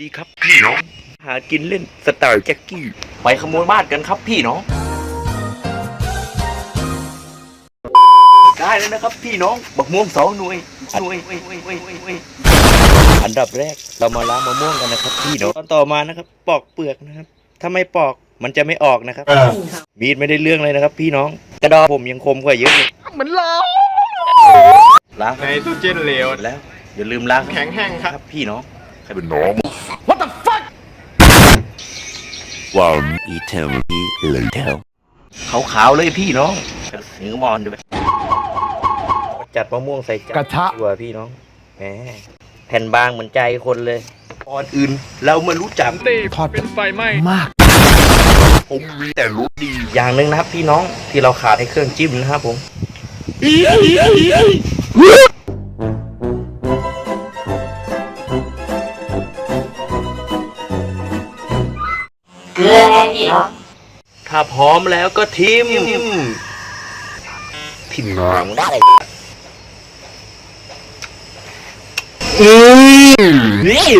ดีครับพี่น้องหากินเล่นสไตล์แจ็คกี้ ไปขโมยบ้านกันครับพี่น้อง ได้แล้วนะครับพี่น้องบักม่วงสองหน่วยหน่วยอันดับแรกเรามาล้างมะม่วงกันนะครับพี่น้องตอนต่อมานะครับ ปอกเปลือกนะครับ ถ้าไม่ปอกมันจะไม่ออกนะครับ มีดไม่ได้เรื่องเลยนะครับ พี่น้องกระดองผมยังคมกว่าเยอะเลยเหมือนเราล้างในตู้เจนเหลวหมดแล้วอย่าลืมล้างแข็งแห้งครับครับพี่น้องเป็นน้อง What the fuck One eternity later ขาวๆเลยพี่น้องเนื้อมอนด้วยจัดมะม่วงใส่จานกระทะ ดีกว่าพี่น้องแหมแผ่นบางเหมือนใจคนเลยก่อนอื่น เรามารู้จักตีทอดเป็นไฟไหม้มาก ผมมีแต่รสดีอย่างหนึ่งนะครับพี่น้องที่เราขาดในเครื่องจิ้มนะครับผม เกลือไงพี่น้องถ้าพร้อมแล้วก็ทิมที่น้องได้นี่